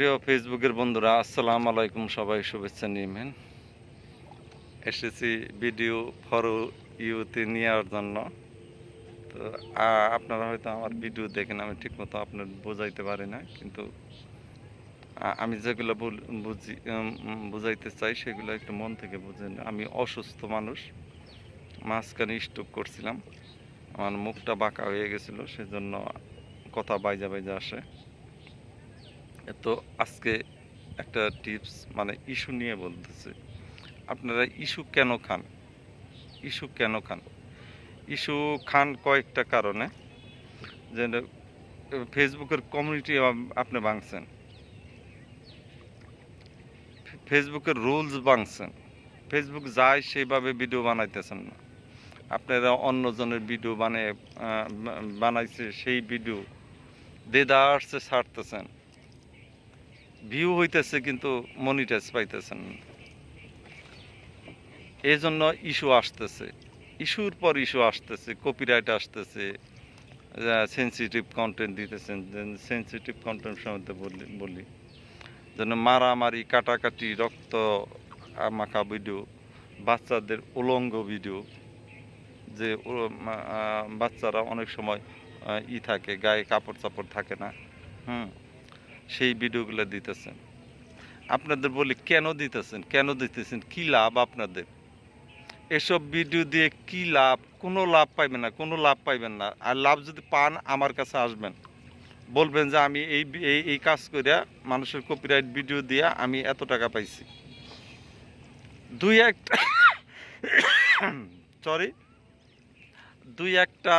প্রিয় ফেসবুকের বন্ধুরা, আসসালামু আলাইকুম, সবাই শুভেচ্ছা নিবেন এসেছি ভিডিও ফর ইউতে নেওয়ার জন্য। তো আপনারা হয়তো আমার ভিডিও দেখেন, আমি ঠিকমতো আপনার বোঝাইতে পারি না, কিন্তু আমি যেগুলো বুঝি বুঝাইতে চাই, সেগুলো একটু মন থেকে বুঝেন। আমি অসুস্থ মানুষ, মাঝখানে স্টোক করছিলাম। আমার মুখটা বাঁকা হয়ে গেছিল, সেজন্য কথা বাইজা বাইজা আসে। তো আজকে একটা টিপস মানে ইস্যু নিয়ে বলতেছে। আপনারা ইস্যু কেন খান? ইস্যু কেন খান? ইস্যু খান কয়েকটা কারণে। যে ফেসবুকের কমিউনিটি আপনি ভাঙছেন। ফেসবুকের রুলস ভাঙছেন। ফেসবুক যায় সেইভাবে ভিডিও বানাইতেছেন না। আপনারা অন্যজনের ভিডিও বানিয়ে বানাইছে সেই ভিডিও। দেদার্সে ছাড়তেছেন। ভিউ হইতেছে কিন্তু মনিটাইজ পাইতেছেন এই জন্য ইস্যু আসতেছে। ইস্যুর পর ইস্যু আসতেছে কপিরাইট আসতেছে সেন্সিটিভ কন্টেন্ট দিতেছেন সেন্সিটিভ কন্টেন্ট সম্বন্ধে বলি বলি। যেন মারামারি, কাটাকাটি, রক্ত মাখা ভিডিও বাচ্চাদের উলঙ্গ ভিডিও যে বাচ্চারা অনেক সময় ই থাকে, গায়ে কাপড় চাপড় থাকে না। হুম? সেই ভিডিওগুলো দিতেছেন। আপনাদের বলি, কেন দিতেছেন? কেন দিতেছেন? কি লাভ আপনাদের? এসব ভিডিও দিয়ে কি লাভ? কোনো লাভ পাইবেন না, কোনো লাভ পাইবেন না। আর লাভ যদি পান, আমার কাছে আসবেন। বলবেন যে, আমি এই এই কাজ করিয়া মানুষের কপিরাইট ভিডিও দিয়া আমি এত টাকা পাইছি। দুই একটা সরি দুই একটা